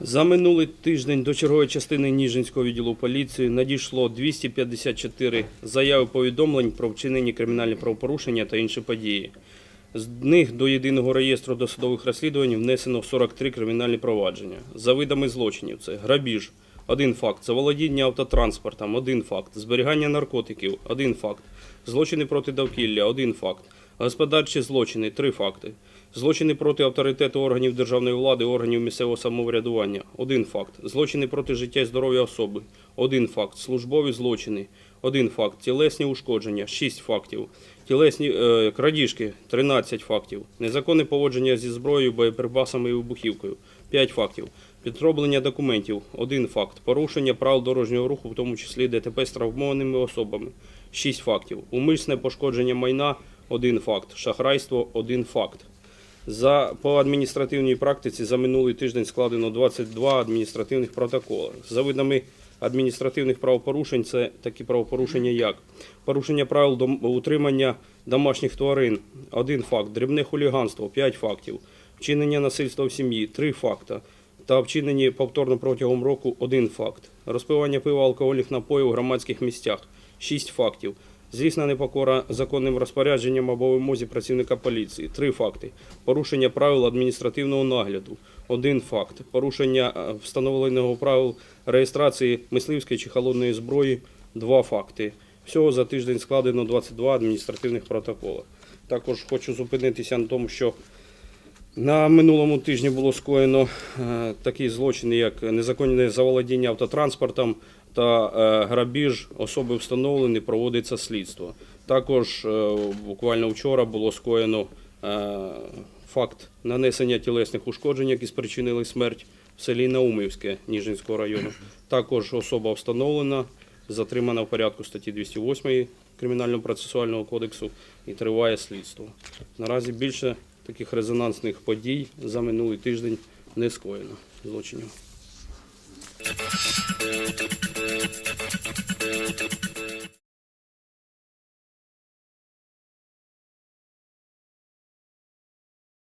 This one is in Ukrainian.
За минулий тиждень до чергової частини Ніжинського відділу поліції надійшло 254 заяви повідомлень про вчинені кримінальні правопорушення та інші події. З них до єдиного реєстру досудових розслідувань внесено 43 кримінальні провадження. За видами злочинів це грабіж, один факт, заволодіння автотранспортом, один факт, зберігання наркотиків, один факт, злочини проти довкілля, один факт, господарчі злочини, три факти, злочини проти авторитету органів державної влади, органів місцевого самоврядування, один факт, злочини проти життя і здоров'я особи, один факт, службові злочини, один факт, тілесні ушкодження, шість фактів, тілесні е, крадіжки, 13 фактів, незаконне поводження зі зброєю, боєприпасами і вибухівкою, 5 фактів, підроблення документів, один факт, порушення правил дорожнього руху, в тому числі ДТП з травмованими особами, 6 фактів, умисне пошкодження майна, один факт, шахрайство, один факт. За по адміністративній практиці за минулий тиждень складено 22 адміністративних протоколи. За видами адміністративних правопорушень це такі правопорушення, як порушення правил утримання домашніх тварин, один факт, дрібне хуліганство, 5 фактів, вчинення насильства в сім'ї, 3 факти, та вчинені повторно протягом року один факт, розпивання пива алкогольних напоїв у громадських місцях, 6 фактів. Звісна непокора законним розпорядженням або вимозі працівника поліції. Три факти. Порушення правил адміністративного нагляду. Один факт. Порушення е, встановленого правил реєстрації мисливської чи холодної зброї. Два факти. Всього за тиждень складено 22 адміністративних протоколи. Також хочу зупинитися на тому, що на минулому тижні було скоєно е, такі злочини, як незаконне заволодіння автотранспортом та е, грабіж. Особи встановлені, проводиться слідство. Також е, буквально вчора було скоєно факт нанесення тілесних ушкоджень, які спричинили смерть в селі Наумівське Ніжинського району. Також особа встановлена, затримана в порядку статті 208 Кримінального процесуального кодексу і триває слідство. Наразі більше таких резонансних подій за минулий тиждень не скоєно злочинів.